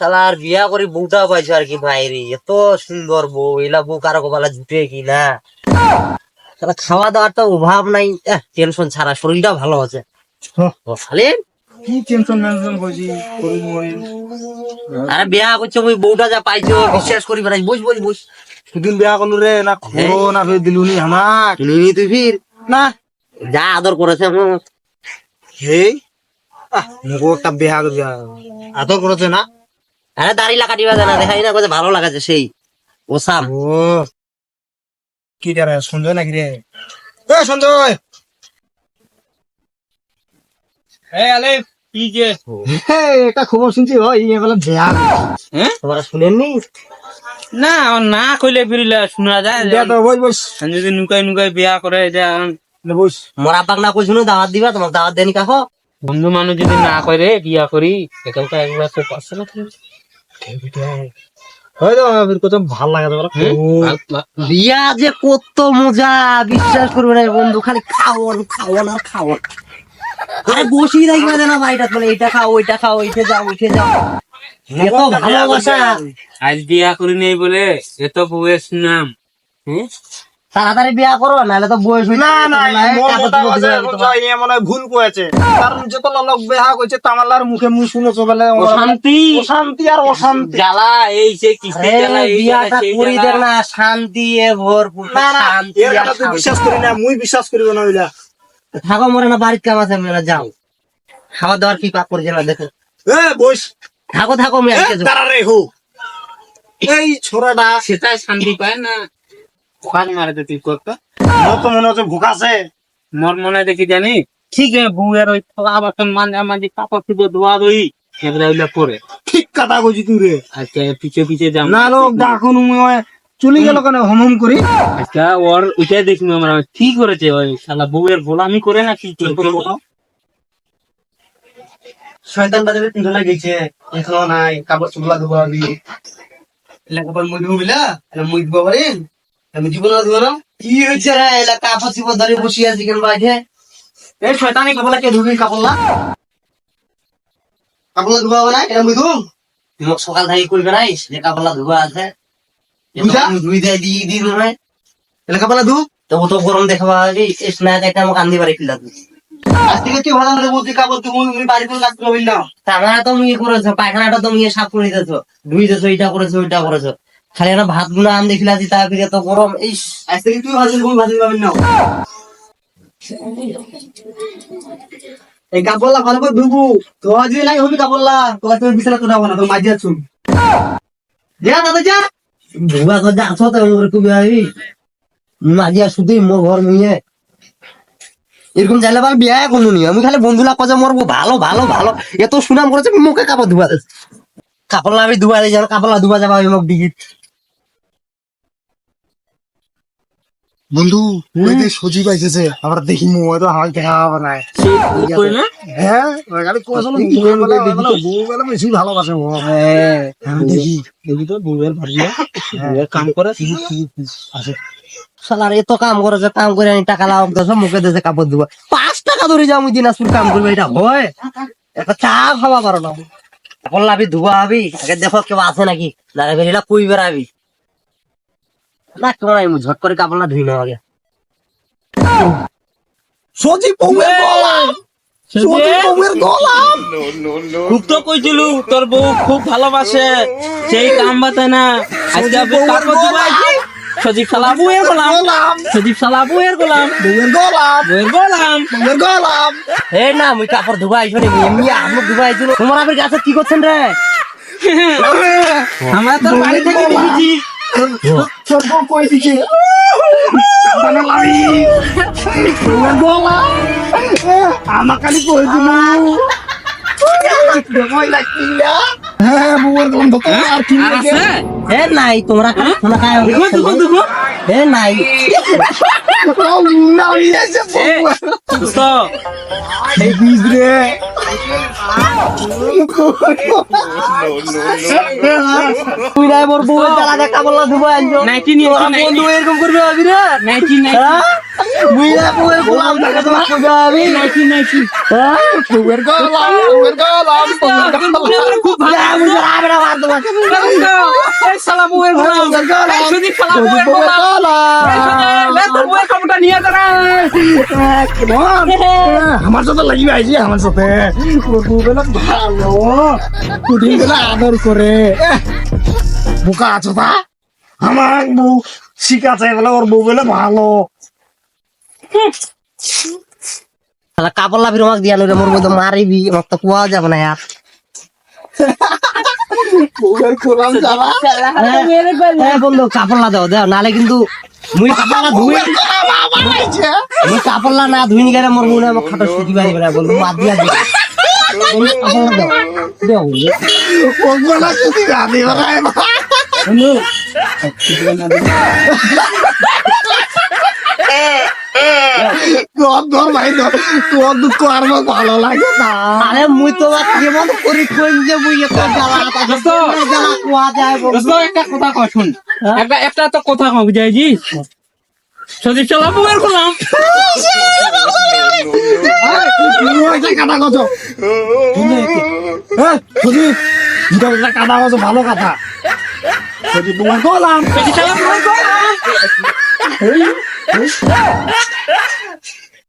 শালার বিয়া করে বউটা পাইছো আর কি বাইরে এত সুন্দর বউ এলা বউ কারও কপালা জুটে কি না? শালা খাওয়া দাওয়ার তো অভাব নাই টেনশন ছাড়া শরীরটা ভালো আছে। ও কি টেনশন মেনশন করছি? আরে বিয়া করছ ওই বউটা যা পাইছো বিশ্বাস করি বেড়াই বস বস বস সেদিন বিয়া করলু রে না খবর না ফের দিলুনি আমাক। নিনি তুই ফির। না। যা আদর করেছে হুম। হে আহ মোকো একটা বিয়া আদর করেছে না? আরে দাড়ি লাগাটিবা জানা দেখাই না ভালো লাগাছে সেই। ওসাম ও। কি রে সঞ্জয় নাকি রে? এ সঞ্জয়! কি যে? একটা খবর শুনছি এই বলে বিয়া হ্যাঁ? তোমরা শুনেননি? না না কইলে ফিরিলে শোনা যায় বিয়া তো বই বস। যদি নুকাই নুকাই বিয়া করে এটা নে বস। মরা পাক না কইছো না দাওয়াত দিবা তোমার দাওয়াত দেনি কাকো। বন্ধু মানুষ যদি না করে বিয়া করি এখানকার একবার তো পাচ্ছে না বিয়া যে কত মজা বিশ্বাস করবে না বন্ধু খালি খাওয়ান খাওয়ান আর খাওয়ান আরে বসেই থাকবে না বাড়িটা বলে এটা খাও ওইটা খাও ওইটা যাও ওইটা যাও। এত ভালোবাসা। আজ বিয়া করি নেই বলে এত বউয়ের নাম। হুম? তাড়াতাড়ি বিয়া করো নাহলে তো বয়স হইছে না না। ইয়ে মনে হয় ভুল করেছে। কারণ যত লোক বেহা কইছে তামাল্লার মুখে মুখ শুনেছো বলে অশান্তি। অশান্তি আর অশান্তি। জ্বালা এই সে কিস্তি জ্বালা বিয়াটা করি না শান্তি এ ভরপুর শান্তি এর আর কথা তুই বিশ্বাস করি না মুই বিশ্বাস করিব না ওইলা থাকো মরে না বাড়ির কাম আছে মেলা যাও। খাওয়া দাওয়ার কি পাক করেছে না দেখো। এ বস। থাকো থাকো। দাঁড়া রে হো। এই ছোড়াটা। সেটাই শান্তি পায় না। খান মারে তো তুই করতো মোর তো মনে হচ্ছে ভুকাছে মোর মনে দেখি জানি। ঠিক আছে বউয়ের ওই থালা বাসন মাঝে মাঝে কাপড় চুপড় ধোয়া ধুই ঠিক কথা কইছি তুই রে। আজকে পিছে পিছে যাম না লোক ডাকুন চলি গেল কেন হম হম করি। আজকে ওর ওইটাই দেখব আমরা কি করেছে ওই শালা বউয়ের গোলামি করে না কি শয়তান বাজারে তিনটা লাগিয়েছে এখনও নাই কাপড় চুপলা ধোয়া আমি লেখাপড় মুই ধুবো বিলা মুই ধুবো পারেন আমি জীবন ধুবো না। কি হয়েছে রে? এলা কাপড় চিপড় ধরে বসে আছি কেন বাইরে? এই শয়তানি কে ধুবি কাপড়লা কাপড়লা ধুবা না এটা মুই ধুম মোক সকাল থেকে করবে নাই যে ধোয়া আছে? ধুই দেয় দিয়ে দিই নয় এটা কাপড়লা ধু তো ও তো গরম দেখবা স্নাক একটা আমাকে আন্দি বাড়ি ফেলা আজ থেকে তুই ভালো করে বলছি কাপড় তুমি তুমি বাড়ি করে লাগতে না। তারা তো ইয়ে করেছ পায়খানাটা তো ইয়ে সাফ করে দিতেছো। ধুই দিতেছো এটা করেছ ওইটা করেছ। খালি একটা ভাতগুলো আন দেখিলা তা ফিরে তো গরম এই আজ থেকে তুই ভালো তুমি ভালো পাবি না এই কাপড়লা ভালো করে ধুবু। তো আজ নাই হবি কাপড়লা। তো তুমি বিছানা তো না তো মাঝে আছো যা দাদা যা। যাচ্ছ তো আই মোর ঘর মুইয়ে। এরকম যাইলে আমি বিয়ে করল নি আমি খালি বন্ধু লাগ কাজে মরবো ভালো ভালো ভালো। এত সুনাম করেছে মুখে কাপড় ধোয়া দিয়েছে কাপড় আমি ধোয়া দিয়ে যাব কাপড় ধোয়া যাব আমি মুখ দিকে বন্ধু ওই যে সজীব আইতেছে আমরা দেখি মো তো আমার দেখা হবে না? হ্যাঁ গাড়ি কোসল বউ বলে বেশি ভালোবাসে ও। হ্যাঁ দেখি। দেখি তো বউয়ের ভারিয়া কাম করে আছে এত কাম করে আমি টাকা লাভ দেছো মুখে দেশে কাপড় ধোয়া পাঁচ টাকা ধরে যাও আমি দিনাজপুর কাম করব এটা হয়? একটা চা খাওয়া পারো না। কাপড় লাভি ধোয়া হবি আগে দেখো কেউ আছে নাকি? দাঁড়া বেরিয়ে কই বেড়াবি? না কেমন আমি ঝট করে কাপড় না ধুই না আগে। সজীব বউয়ের গোলাম! সজীব বউয়ের গোলাম! খুব তো কইছিল তোর বউ খুব ভালোবাসে সেই কাম বাতে না। আজকে আপনি কাপড় দিবা সজীব শালা বউয়ের গোলাম। সজীব শালা বউয়ের গোলাম। বউয়ের গোলাম! বউয়ের গোলাম। বউয়ের গোলাম! হে না মুই কাপড় ধুবা আইছো এমনি আমুক ধুবা আইছো তোমার গাছে কি করছেন রে আমরা তোর বাড়ি থেকে দেখেছি। তোর বউ কই দিছে মানে লাভি বউয়ের গোলাম আমার খালি কই দিল হ্যাঁ বউয়ের গন্ধ তো আর কি আর লাগে আছে হে নাই তোমরা খানা খায় দেখো দেখো দেখো হে নাই না এসে এ, নাই বন্ধু এরকম করবে আমার সাথে লাগি আইছি আমার সাথে ভালো বেলা আদর করে বোকা আছো তা আমার বউ শিখাচ্ছে বলে, ওর বউ বেলা ভালো। শালা কাপড় লাভির আমাকে দিয়া নইলে মোর মধ্যে মারিবি আমাকে তো কুয়া যাবে না আর। হ্যাঁ বন্ধু কাপড় দাও দাও নালে কিন্তু মুই কাপড় ধুই মুই না ধুই গেলে মোর মনে আমার খাটো সুতি না দিয়া দাও দাও ওর বেলা ছুটি রাধি বেলায় বন্ধু তোর ধর ভাই ধর। তোর দুঃখ আর ভালো লাগে না। আরে মুই তো আর কেমন করি কইন যে মুই এত জ্বালা জ্বালা কুয়া যায় একটা কথা কয় শুন। একটা একটা তো কথা কম যাইজি কাটা কত হ্যাঁ দুটা একটা কাটা কত ভালো কথা। তোমার গোলাম।